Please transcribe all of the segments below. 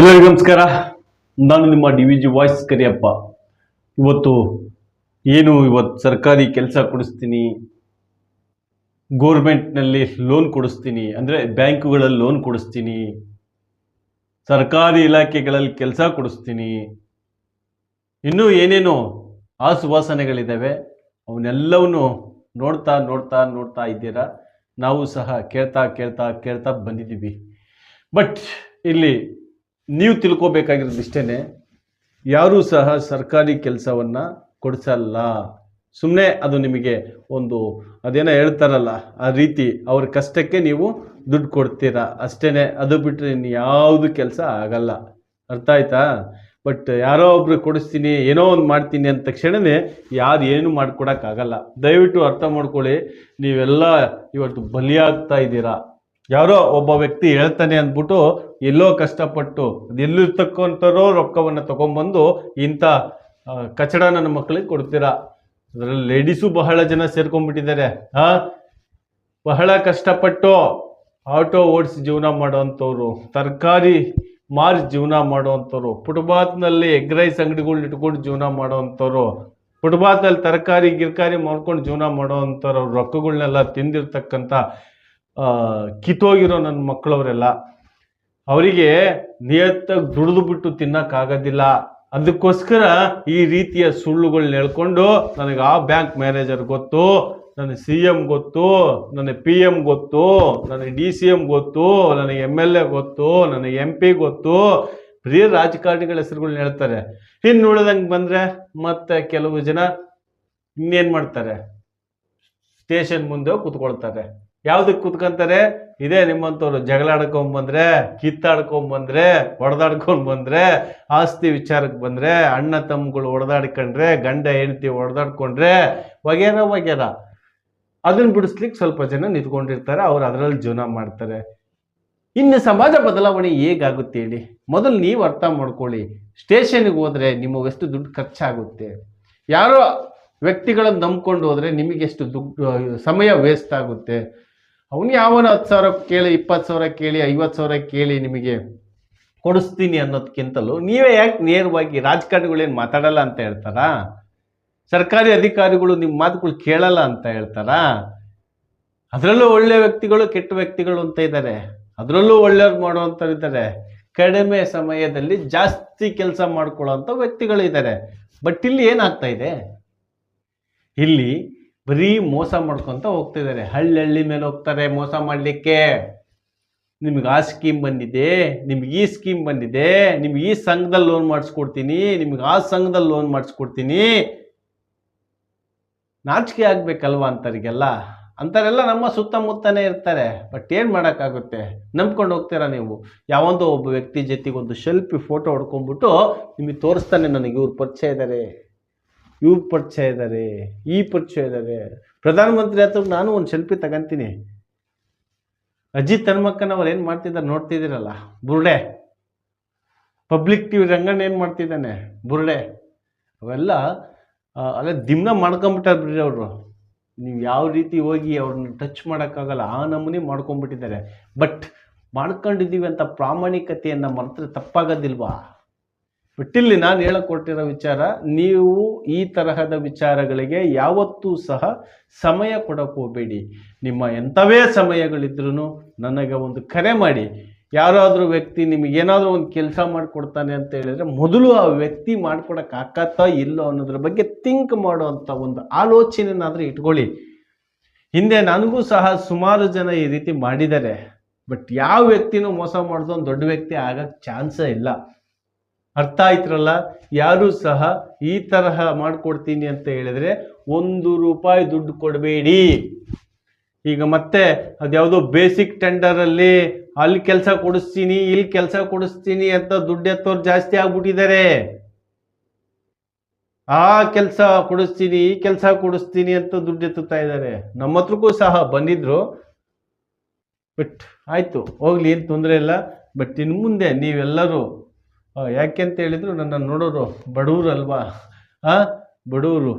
ಎಲ್ಲರಿಗೂ ನಮಸ್ಕಾರ. ನಾನು ನಿಮ್ಮ D V G voice Kariyappa. ಇವತ್ತು ಏನು ಇವತ್ತು ಸರ್ಕಾರಿ ಕೆಲಸ ಕೊಡಿಸ್ತೀನಿ, ಗೋರ್ಮೆಂಟ್ನಲ್ಲಿ ಲೋನ್ ಕೊಡಿಸ್ತೀನಿ, ಅಂದರೆ ಬ್ಯಾಂಕುಗಳಲ್ಲಿ ಲೋನ್ ಕೊಡಿಸ್ತೀನಿ, ಸರ್ಕಾರಿ ಇಲಾಖೆಗಳಲ್ಲಿ ಕೆಲಸ ಕೊಡಿಸ್ತೀನಿ, ಇನ್ನೂ ಏನೇನೋ ಆಸುವಾಸನೆಗಳಿದ್ದಾವೆ, ಅವನ್ನೆಲ್ಲವನ್ನು ನೋಡ್ತಾ ನೋಡ್ತಾ ನೋಡ್ತಾ ಇದ್ದೀರಾ? ನಾವು ಸಹ ಕೇಳ್ತಾ ಕೇಳ್ತಾ ಕೇಳ್ತಾ ಬಂದಿದ್ದೀವಿ. ಬಟ್ ಇಲ್ಲಿ ನೀವು ತಿಳ್ಕೊಬೇಕಾಗಿರೋದು ಇಷ್ಟೇ ಯಾರೂ ಸಹ ಸರ್ಕಾರಿ ಕೆಲಸವನ್ನು ಕೊಡಿಸಲ್ಲ. ಸುಮ್ಮನೆ ಅದು ನಿಮಗೆ ಒಂದು ಅದೇನೋ ಹೇಳ್ತಾರಲ್ಲ, ಆ ರೀತಿ ಅವ್ರ ಕಷ್ಟಕ್ಕೆ ನೀವು ದುಡ್ಡು ಕೊಡ್ತೀರಾ. ಅಷ್ಟೇ ಅದು ಬಿಟ್ಟರೆ ಇನ್ನು ಯಾವುದು ಕೆಲಸ ಆಗಲ್ಲ. ಅರ್ಥ ಆಯ್ತಾ? ಬಟ್ ಯಾರೋ ಒಬ್ರು ಕೊಡಿಸ್ತೀನಿ, ಏನೋ ಒಂದು ಮಾಡ್ತೀನಿ ಅಂದ ತಕ್ಷಣವೇ ಯಾರು ಏನು ಮಾಡಿಕೊಡೋಕ್ಕಾಗಲ್ಲ. ದಯವಿಟ್ಟು ಅರ್ಥ ಮಾಡ್ಕೊಳ್ಳಿ, ನೀವೆಲ್ಲ ಇವತ್ತು ಬಲಿಯಾಗ್ತಾ ಇದ್ದೀರಾ. ಯಾರೋ ಒಬ್ಬ ವ್ಯಕ್ತಿ ಹೇಳ್ತಾನೆ ಅಂದ್ಬಿಟ್ಟು ಎಲ್ಲೋ ಕಷ್ಟಪಟ್ಟು ಎಲ್ಲಿರ್ತಕ್ಕಂಥರೋ ರೊಕ್ಕವನ್ನು ತಗೊಂಬಂದು ಇಂಥ ಕಚಡ ನನ್ನ ಮಕ್ಕಳಿಗೆ ಕೊಡ್ತೀರಾ? ಅದರಲ್ಲಿ ಲೇಡೀಸು ಬಹಳ ಜನ ಸೇರ್ಕೊಂಡ್ಬಿಟ್ಟಿದ್ದಾರೆ. ಹಾ ಬಹಳ ಕಷ್ಟಪಟ್ಟು ಆಟೋ ಓಡಿಸಿ ಜೀವನ ಮಾಡೋವಂಥವ್ರು, ತರಕಾರಿ ಮಾರಿ ಜೀವನ ಮಾಡೋವಂಥವ್ರು ಫುಟ್ಪಾತ್ನಲ್ಲಿ ಎಗ್ ರೈಸ್ ಅಂಗಡಿಗಳ್ನ ಇಟ್ಕೊಂಡು ಜೀವನ ಮಾಡೋವಂಥವ್ರು ಫುಟ್ಪಾತ್ನಲ್ಲಿ ತರಕಾರಿ, ಗಿರ್ಕಾರಿ ಮಾಡ್ಕೊಂಡು ಜೀವನ ಮಾಡೋವಂಥವ್ರು ರೊಕ್ಕಗಳನ್ನೆಲ್ಲ ತಿಂದಿರ್ತಕ್ಕಂಥ ಕಿತ್ತೋಗಿರೋ ನನ್ನ ಮಕ್ಕಳವರೆಲ್ಲ ಅವರಿಗೆ ನಿಯತ್ತಾಗಿ ದುಡಿದು ಬಿಟ್ಟು ತಿನ್ನಕ್ಕಾಗೋದಿಲ್ಲ. ಅದಕ್ಕೋಸ್ಕರ ಈ ರೀತಿಯ ಸುಳ್ಳುಗಳನ್ನ ಹೇಳ್ಕೊಂಡು ನನಗೆ ಆ ಬ್ಯಾಂಕ್ ಮ್ಯಾನೇಜರ್ ಗೊತ್ತು, ನನ್ನ ಸಿ ಎಂ ಗೊತ್ತು ನನಗೆ ಪಿ ಎಂ ಗೊತ್ತು ನನಗೆ ಡಿ ಸಿ ಎಂ ಗೊತ್ತು ನನಗೆ ಎಂ ಎಲ್ ಎ ಗೊತ್ತು ನನಗೆ ಎಂ ಪಿ ಗೊತ್ತು. ಬರೀ ರಾಜಕಾರಣಿಗಳ ಹೆಸರುಗಳನ್ನ ಹೇಳ್ತಾರೆ. ಇನ್ನು ಉಳಿದಂಗೆ ಬಂದರೆ ಮತ್ತೆ ಕೆಲವು ಜನ ಇನ್ನೇನು ಮಾಡ್ತಾರೆ? ಸ್ಟೇಷನ್ ಮುಂದೆ ಕುತ್ಕೊಳ್ತಾರೆ. ಯಾವ್ದಕ್ಕೆ ಕುತ್ಕೊಂತಾರೆ? ಇದೇ ನಿಮ್ಮಂಥವ್ರು ಬಂದ್ರೆ, ಕಿತ್ತಾಡ್ಕೊಂಡ್ ಬಂದ್ರೆ, ಹೊಡೆದಾಡ್ಕೊಂಡ್ ಬಂದ್ರೆ, ಆಸ್ತಿ ವಿಚಾರಕ್ಕೆ ಬಂದ್ರೆ, ಅಣ್ಣ ತಮ್ಮಗಳು ಹೊಡೆದಾಡ್ಕೊಂಡ್ರೆ, ಗಂಡ ಹೆಂಡತಿ ಹೊಡೆದಾಡ್ಕೊಂಡ್ರೆ, ವಗೇರ ವಗೇರ. ಅದನ್ನ ಬಿಡಿಸ್ಲಿಕ್ಕೆ ಸ್ವಲ್ಪ ಜನ ನಿಂತ್ಕೊಂಡಿರ್ತಾರೆ, ಅವ್ರು ಅದರಲ್ಲಿ ಜೀವನ ಮಾಡ್ತಾರೆ. ಇನ್ನು ಸಮಾಜ ಬದಲಾವಣೆ ಹೇಗಾಗುತ್ತೆ ಹೇಳಿ? ಮೊದಲು ನೀವು ಅರ್ಥ ಮಾಡ್ಕೊಳ್ಳಿ. ಸ್ಟೇಷನ್ಗೆ ಹೋದ್ರೆ ನಿಮಗೆಷ್ಟು ದುಡ್ಡು ಖರ್ಚಾಗುತ್ತೆ? ಯಾರೋ ವ್ಯಕ್ತಿಗಳನ್ನು ನಂಬ್ಕೊಂಡು ಹೋದರೆ ನಿಮಗೆಷ್ಟು ದುಡ್ಡು ಸಮಯ ವೇಸ್ಟ್ ಆಗುತ್ತೆ? ಅವನು ಯಾವನ ಹತ್ತು ಸಾವಿರ ಕೇಳಿ, ಇಪ್ಪತ್ತು ಸಾವಿರ ಕೇಳಿ, ಐವತ್ತು ಸಾವಿರ ಕೇಳಿ ನಿಮಗೆ ಕೊಡಿಸ್ತೀನಿ ಅನ್ನೋದಕ್ಕಿಂತಲೂ ನೀವೇ ಯಾಕೆ ನೇರವಾಗಿ ರಾಜಕಾರಣಿಗಳೇನು ಮಾತಾಡಲ್ಲ ಅಂತ ಹೇಳ್ತಾರಾ? ಸರ್ಕಾರಿ ಅಧಿಕಾರಿಗಳು ನಿಮ್ಮ ಮಾತುಗಳು ಕೇಳಲ್ಲ ಅಂತ ಹೇಳ್ತಾರಾ? ಅದರಲ್ಲೂ ಒಳ್ಳೆ ವ್ಯಕ್ತಿಗಳು, ಕೆಟ್ಟ ವ್ಯಕ್ತಿಗಳು ಅಂತ ಇದ್ದಾರೆ ಅದರಲ್ಲೂ ಒಳ್ಳೆಯವ್ರು ಮಾಡುವಂಥವ್ರು ಇದ್ದಾರೆ ಕಡಿಮೆ ಸಮಯದಲ್ಲಿ ಜಾಸ್ತಿ ಕೆಲಸ ಮಾಡ್ಕೊಳ್ಳೋ ವ್ಯಕ್ತಿಗಳು ಇದ್ದಾರೆ ಬಟ್ ಇಲ್ಲಿ ಏನಾಗ್ತಾ ಇದೆ? ಇಲ್ಲಿ ಬರೀ ಮೋಸ ಮಾಡ್ಕೊಂತ ಹೋಗ್ತಿದ್ದಾರೆ. ಹಳ್ಳಿ ಹಳ್ಳಿ ಮೇಲೆ ಹೋಗ್ತಾರೆ ಮೋಸ ಮಾಡಲಿಕ್ಕೆ. ನಿಮ್ಗೆ ಆ ಸ್ಕೀಮ್ ಬಂದಿದೆ, ನಿಮ್ಗೆ ಈ ಸ್ಕೀಮ್ ಬಂದಿದೆ, ನಿಮ್ಗೆ ಈ ಸಂಘದಲ್ಲಿ ಲೋನ್ ಮಾಡಿಸ್ಕೊಡ್ತೀನಿ, ನಿಮ್ಗೆ ಆ ಸಂಘದಲ್ಲಿ ಲೋನ್ ಮಾಡಿಸ್ಕೊಡ್ತೀನಿ. ನಾಚಿಕೆ ಆಗ್ಬೇಕಲ್ವಾ ಅಂತರಿಗೆಲ್ಲ ಅಂಥವರೆಲ್ಲ ನಮ್ಮ ಸುತ್ತಮುತ್ತನೇ ಇರ್ತಾರೆ. ಬಟ್ ಏನು ಮಾಡೋಕ್ಕಾಗುತ್ತೆ? ನಂಬ್ಕೊಂಡು ಹೋಗ್ತೀರಾ ನೀವು? ಯಾವೊಂದೋ ಒಬ್ಬ ವ್ಯಕ್ತಿ ಜೊತೆಗೆ ಒಂದು ಸೆಲ್ಫಿ ಫೋಟೋ ಹೊಡ್ಕೊಂಡ್ಬಿಟ್ಟು ನಿಮಗೆ ತೋರಿಸ್ತಾನೆ ನನಗೆ ಇವ್ರು ಪರಿಚಯ ಇದ್ದಾರೆ ಇವ್ರು ಪರಿಚಯ ಇದ್ದಾರೆ ಈ ಪರಿಚಯ ಇದ್ದಾರೆ ಪ್ರಧಾನಮಂತ್ರಿ ಹತ್ರ ನಾನು ಒಂದು ಸೆಲ್ಫಿ ತಗೊಂತೀನಿ. ಅಜಿತ್ ಹನುಮಕ್ಕನವ್ರು ಏನು ಮಾಡ್ತಿದ್ದಾರೆ ನೋಡ್ತಿದ್ದೀರಲ್ಲ, ಬುರ್ಡೆ. ಪಬ್ಲಿಕ್ ಟಿವಿ ರಂಗಣ್ಣ ಏನು ಮಾಡ್ತಿದ್ದಾನೆ, ಬುರ್ಡೆ. ಅವೆಲ್ಲ ಅಲ್ಲ ದಿಮ್ನ ಮಾಡ್ಕೊಂಬಿಟ್ಟಾರೆ ಬಿಡ್ರಿ ಅವರು. ನೀವು ಯಾವ ರೀತಿ ಹೋಗಿ ಅವ್ರನ್ನ ಟಚ್ ಮಾಡೋಕ್ಕಾಗಲ್ಲ, ಆ ನಮೂನಿ ಮಾಡ್ಕೊಂಡ್ಬಿಟ್ಟಿದ್ದಾರೆ ಬಟ್ ಮಾಡ್ಕೊಂಡಿದ್ದೀವಿ ಅಂತ ಪ್ರಾಮಾಣಿಕತೆಯನ್ನು ಮರೆತರೆ ತಪ್ಪಾಗೋದಿಲ್ವಾ? ಬಟ್ ಇಲ್ಲಿ ನಾನು ಹೇಳಕೊಟ್ಟಿರೋ ವಿಚಾರ, ನೀವು ಈ ತರಹದ ವಿಚಾರಗಳಿಗೆ ಯಾವತ್ತೂ ಸಹ ಸಮಯ ಕೊಡಕ್ಕೆ ನಿಮ್ಮ ಎಂಥವೇ ಸಮಯಗಳಿದ್ರೂ ನನಗೆ ಒಂದು ಕರೆ ಮಾಡಿ. ಯಾರಾದರೂ ವ್ಯಕ್ತಿ ನಿಮಗೆ ಏನಾದರೂ ಒಂದು ಕೆಲಸ ಮಾಡಿಕೊಡ್ತಾನೆ ಅಂತ ಹೇಳಿದರೆ ಮೊದಲು ಆ ವ್ಯಕ್ತಿ ಮಾಡ್ಕೊಡಕ್ಕೆ ಆಕತ್ತಾ ಇಲ್ಲೋ ಅನ್ನೋದ್ರ ಬಗ್ಗೆ ಥಿಂಕ್ ಮಾಡುವಂಥ ಒಂದು ಆಲೋಚನೆನಾದರೂ ಇಟ್ಕೊಳ್ಳಿ. ಹಿಂದೆ ನನಗೂ ಸಹ ಸುಮಾರು ಜನ ಈ ರೀತಿ ಮಾಡಿದ್ದಾರೆ. ಬಟ್ ಯಾವ ವ್ಯಕ್ತಿನೂ ಮೋಸ ಮಾಡೋದು ಒಂದು ದೊಡ್ಡ ವ್ಯಕ್ತಿ ಆಗಕ್ಕೆ ಚಾನ್ಸೇ ಇಲ್ಲ. ಅರ್ಥ ಆಯ್ತ್ರಲ್ಲ? ಯಾರು ಸಹ ಈ ತರಹ ಮಾಡ್ಕೊಡ್ತೀನಿ ಅಂತ ಹೇಳಿದ್ರೆ ಒಂದು ರೂಪಾಯಿ ದುಡ್ಡು ಕೊಡಬೇಡಿ. ಈಗ ಮತ್ತೆ ಅದ್ಯಾವುದೋ ಬೇಸಿಕ್ ಟೆಂಡರಲ್ಲಿ ಅಲ್ಲಿ ಕೆಲಸ ಕೊಡಿಸ್ತೀನಿ, ಇಲ್ಲಿ ಕೆಲಸ ಕೊಡಿಸ್ತೀನಿ ಅಂತ ದುಡ್ಡು ಎತ್ತೋರು ಜಾಸ್ತಿ ಆಗ್ಬಿಟ್ಟಿದ್ದಾರೆ. ಆ ಕೆಲಸ ಕೊಡಿಸ್ತೀನಿ, ಈ ಕೆಲಸ ಕೊಡಿಸ್ತೀನಿ ಅಂತ ದುಡ್ಡು ಎತ್ತುತ್ತಾ ಇದ್ದಾರೆ. ನಮ್ಮ ಹತ್ರಕ್ಕೂ ಸಹ ಬಂದಿದ್ರು. ಬಟ್ ಆಯ್ತು, ಹೋಗ್ಲಿ, ಏನು ತೊಂದರೆ ಇಲ್ಲ. ಬಟ್ ಇನ್ನು ಮುಂದೆ ನೀವೆಲ್ಲರೂ ಯಾಕೆ ಅಂತ ಹೇಳಿದ್ರು ನನ್ನ ನೋಡೋರು ಬಡವರು ಅಲ್ವಾ ಆ ಬಡವರು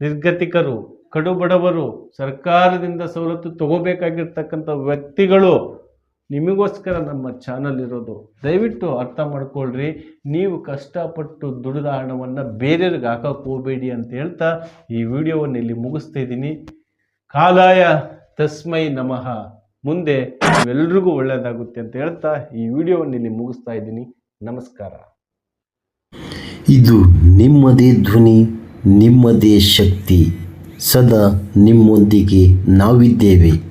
ನಿರ್ಗತಿಕರು ಕಡು ಬಡವರು ಸರ್ಕಾರದಿಂದ ಸವಲತ್ತು ತಗೋಬೇಕಾಗಿರ್ತಕ್ಕಂಥ ವ್ಯಕ್ತಿಗಳು ನಿಮಗೋಸ್ಕರ ನಮ್ಮ ಚಾನಲ್ ಇರೋದು. ದಯವಿಟ್ಟು ಅರ್ಥ ಮಾಡ್ಕೊಳ್ರಿ, ನೀವು ಕಷ್ಟಪಟ್ಟು ದುಡಿದ ಹಣವನ್ನು ಬೇರೆಯವ್ರಿಗೆ ಹಾಕೋಕೆ ಹೋಗಬೇಡಿ ಅಂತ ಹೇಳ್ತಾ ಈ ವಿಡಿಯೋವನ್ನು ಇಲ್ಲಿ ಮುಗಿಸ್ತಾ ಇದ್ದೀನಿ. ಕಾಲಾಯ ತಸ್ಮೈ ನಮಃ. ಮುಂದೆ ಎಲ್ರಿಗೂ ಒಳ್ಳೆಯದಾಗುತ್ತೆ ಅಂತ ಹೇಳ್ತಾ ಈ ವಿಡಿಯೋವನ್ನು ಇಲ್ಲಿ ಮುಗಿಸ್ತಾ ಇದ್ದೀನಿ. ನಮಸ್ಕಾರ. ಇದು ನಿಮ್ಮದೇ ಧ್ವನಿ ನಿಮ್ಮದೇ ಶಕ್ತಿ. ಸದಾ ನಿಮ್ಮೊಂದಿಗೆ ನಾವಿದ್ದೇವೆ.